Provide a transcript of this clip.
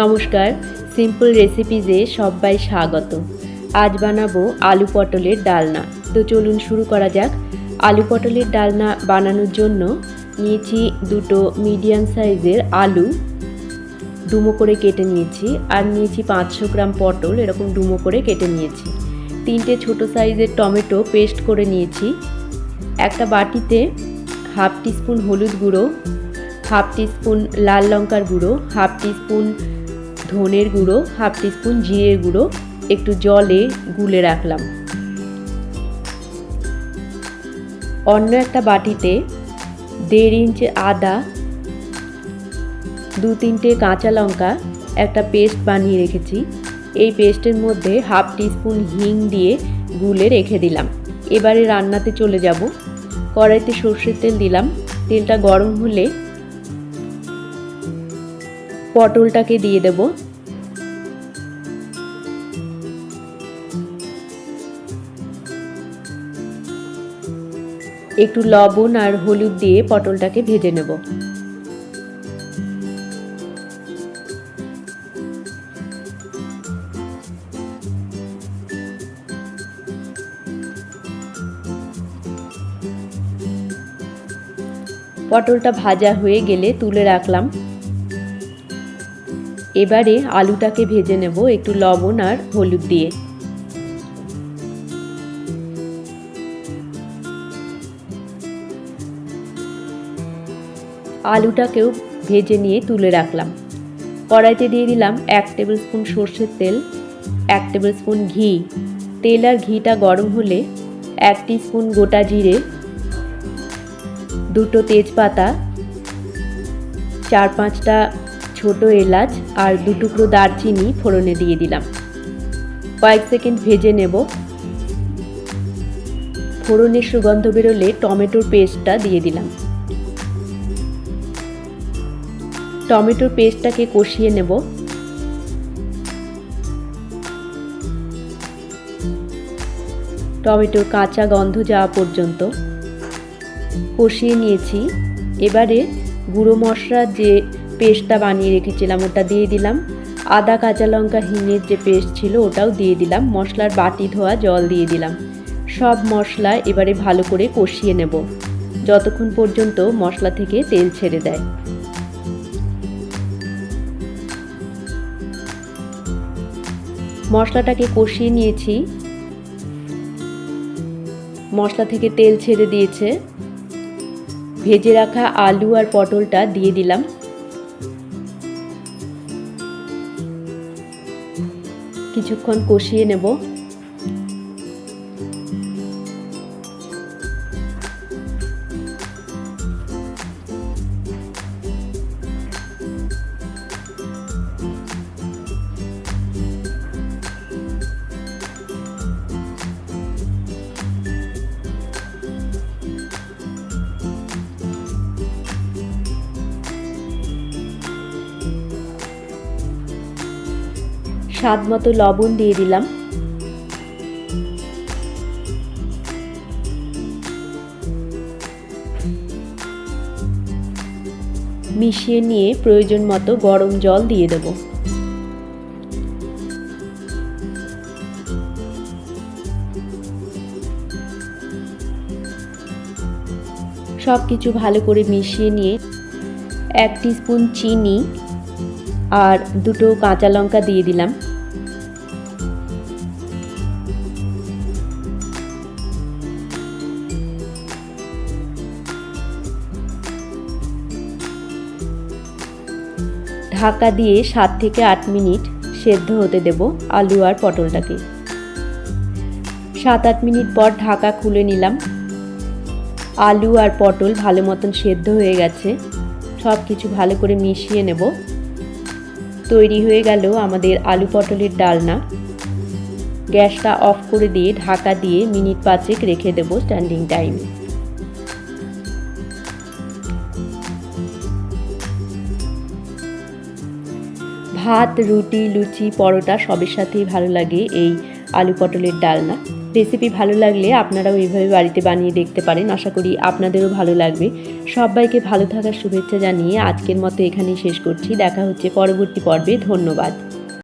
নমস্কার সিম্পল রেসিপিজে সবাই স্বাগত। আজ বানাবো আলু পটলের ডালনা। তো চলুন শুরু করা যাক। আলু পটলের ডালনা বানানোর জন্য নিয়েছি দুটো মিডিয়াম সাইজের আলু। ডুমো করে কেটে নিয়েছি। আর নিয়েছি পাঁচশো গ্রাম পটল, এরকম ডুমো করে কেটে নিয়েছি। তিনটে ছোট সাইজের টমেটো পেস্ট করে নিয়েছি। একটা বাটিতে হাফ টিস্পুন হলুদ গুঁড়ো হাফ টিস্পুন লাল লঙ্কার গুঁড়ো হাফ টিস্পুন ধনের গুঁড়ো, হাফ টিস্পুন জিরের গুঁড়ো, একটু জলে গুলে রাখলাম। অন্য একটা বাটিতে দেড় ইঞ্চ আদা, দু তিনটে কাঁচা লঙ্কা, একটা পেস্ট বানিয়ে রেখেছি। এই পেস্টের মধ্যে হাফ টিস্পুন হিং দিয়ে গুলে রেখে দিলাম। এবারে রান্নাতে চলে যাব। কড়াইতে সর্ষের তেল দিলাম। তেলটা গরম হলে পটলটাকে দিয়ে দেব। একটু লবণ আর হলুদ দিয়ে পটলটাকে ভেজে নেব। পটলটা ভাজা হয়ে গেলে তুলে রাখলাম। এবারে আলুটাকে ভেজে নেব একটু লবণ আর হলুদ দিয়ে। আলুটাকেও ভেজে নিয়ে তুলে রাখলাম। কড়াইতে দিয়ে দিলাম এক টেবিল স্পুন সর্ষের তেল, এক টেবিল স্পুন ঘি। তেল আর ঘিটা গরম হলে এক স্পুন গোটা জিরে, দুটো তেজপাতা চার পাঁচটা ছোট এলাচ আর দু টুকরো দারচিনি ফোড়নে দিয়ে দিলাম। কয়েক সেকেন্ড ভেজে নেব। ফোড়নের সুগন্ধ বেরোলে টমেটোর পেস্টটা দিয়ে দিলাম। টমেটোর পেস্টটাকে কষিয়ে নেব। টমেটোর কাঁচা গন্ধ যাওয়া পর্যন্ত কষিয়ে নিয়েছি। এবারে গুঁড়ো মশলার যে পেস্টটা বানিয়ে রেখেছিলাম ওটা দিয়ে দিলাম। আদা, কাঁচা লঙ্কা, হিঙের যে পেস্ট ছিল ওটাও দিয়ে দিলাম। মশলার বাটি ধোয়া জল দিয়ে দিলাম। সব মশলা এবারে ভালো করে কষিয়ে নেব। যতক্ষণ পর্যন্ত মশলা থেকে তেল ছেড়ে দেয়। মশলাটাকে কষিয়ে নিয়েছি। মশলা থেকে তেল ছেড়ে দিয়েছে। ভেজে রাখা আলু আর পটলটা দিয়ে দিলাম। কিছুক্ষণ কষিয়ে নেব। স্বাদ মতো লবণ দিয়ে দিলাম। মিশিয়ে নিয়ে প্রয়োজন মতো গরম জল দিয়ে দেব। সব কিছু ভালো করে মিশিয়ে নিয়ে এক স্পুন চিনি আর দুটো কাঁচা লঙ্কা দিয়ে দিলাম। ঢাকা দিয়ে সাত থেকে আট মিনিট সেদ্ধ হতে দেব আলু আর পটলটাকে। সাত আট মিনিট পর ঢাকা খুলে নিলাম। আলু আর পটল ভালো মতন সেদ্ধ হয়ে গেছে। সব কিছু ভালো করে মিশিয়ে নেব। তৈরি হয়ে গেল আমাদের আলু পটলের ডালনা। গ্যাসটা অফ করে দিয়ে ঢাকা দিয়ে মিনিট পাঁচেক রেখে দেব স্ট্যান্ডিং টাইম। ভাত, রুটি, লুচি, পরোটা সবের সাথেই ভালো লাগে এই আলু পটলের ডালনা। রেসিপি ভালো লাগলে আপনারাও এইভাবে বাড়িতে বানিয়ে দেখতে পারেন। আশা করি আপনাদেরও ভালো লাগবে। সবাইকে ভালো থাকার শুভেচ্ছা জানিয়ে আজকের মতো এখানেই শেষ করছি। দেখা হচ্ছে পরবর্তী পর্বে। ধন্যবাদ।